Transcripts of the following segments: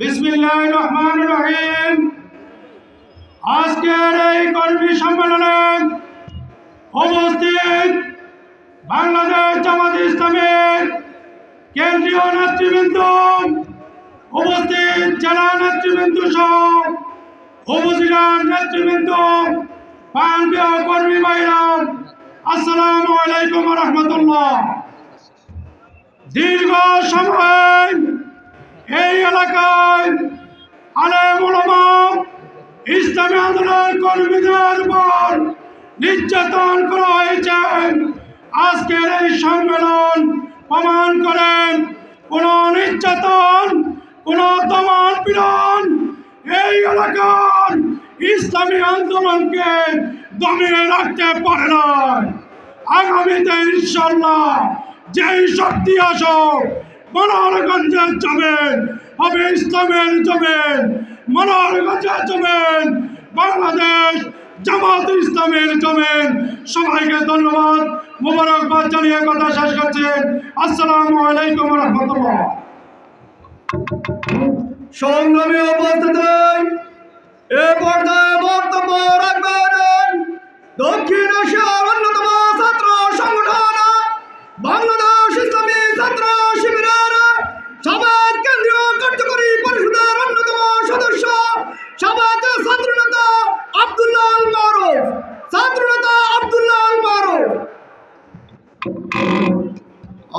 বিসমিল্লাহ রহমান রহিম। আজকের এই কর্মী সম্মেলনে উপস্থিত বাংলাদেশ জামাত ইসলামের কেন্দ্রীয় নেতৃবৃন্দ, উপস্থিত জেলা নেতৃবৃন্দ সহ উপজেলার নেতৃবৃন্দ প্রান্তীয় কর্মী ভাইরা, আসসালামু আলাইকুম রহমতুল্লাহ। দীর্ঘ সময় এই এলাকায় আলেম ইসলামী আন্দোলন কর্মীদের উপর নির্যাতন করা হয়েছে। আজকের এই সম্মেলন প্রমাণ করেন, কোন নির্যাতন, কোন দমন পীড়ন এই এলাকার ইসলামী আন্দোলনকে দমিয়ে রাখতে পারে না আগামীতে ইনশাল্লাহ যেই শক্তি আসুক মনোহরগঞ্জের জমেন, হবে ইসলামের জমেন মনোহরগঞ্জের জমেন, বাংলাদেশ জামাত ইসলামের জমেন। সবাইকে ধন্যবাদ, মোবারকবাদ জানিয়ে কথা শেষ করছেন আসসালামু আলাইকুম রহমতুল্লাহ। সংগ্রামী উপস্থিতি এ পর্যায়ে বক্তব্য রাখবেন দক্ষিণ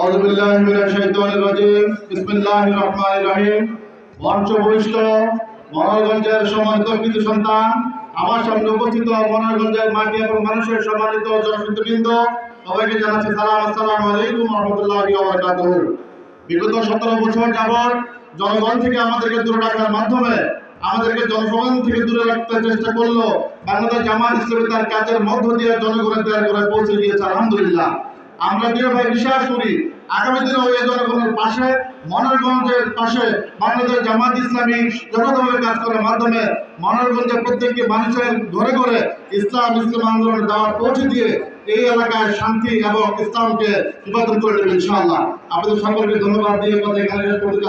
আউযু বিল্লাহি মিনাশ শাইতানির রাজিম বিসমিল্লাহির রহমানির রহিম মঞ্চ বহিষ্ঠ মনোরগঞ্জের সম্মানিত কৃতি সন্তান, আমার সামনে উপস্থিত মনোরগঞ্জের মাটি এবং মানুষের সম্মানিত জনসূত্রবৃন্দ সবাইকে জানাচ্ছি সালাম, আসসালামু আলাইকুম রহমতুল্লাহি ওয়া বারাকাতুহু। বিগত সতেরো বছর যাবৎ জনগণ থেকে আমাদেরকে দূরে রাখার মাধ্যমে আমাদেরকে জনগণ থেকে দূরে রাখতে চেষ্টা করল। বাংলাদেশ জামাত হিসেবে তার কাজের মধ্য দিয়ে জনগণের দেয়ার করে পৌঁছে দিয়েছে আলহামদুলিল্লাহ। আমরা ভাই বিশ্বাস করি, আগামী দিনে ওই জনগণের পাশে মনোরগঞ্জের পাশে বাংলাদেশ জামাত ইসলামী যথাযথভাবে কাজ করার মাধ্যমে মনোরগঞ্জের প্রত্যেকটি মানুষের ঘরে ঘরে ইসলাম ইসলাম আন্দোলনের দাওয়াত পৌঁছে দিয়ে এই এলাকায় শান্তি এবং ইসলামকে নির্বাচন করে দেবে ইনশাআল্লাহ। আপনাদের সকলকে ধন্যবাদ দিয়ে কথা এখানে করতে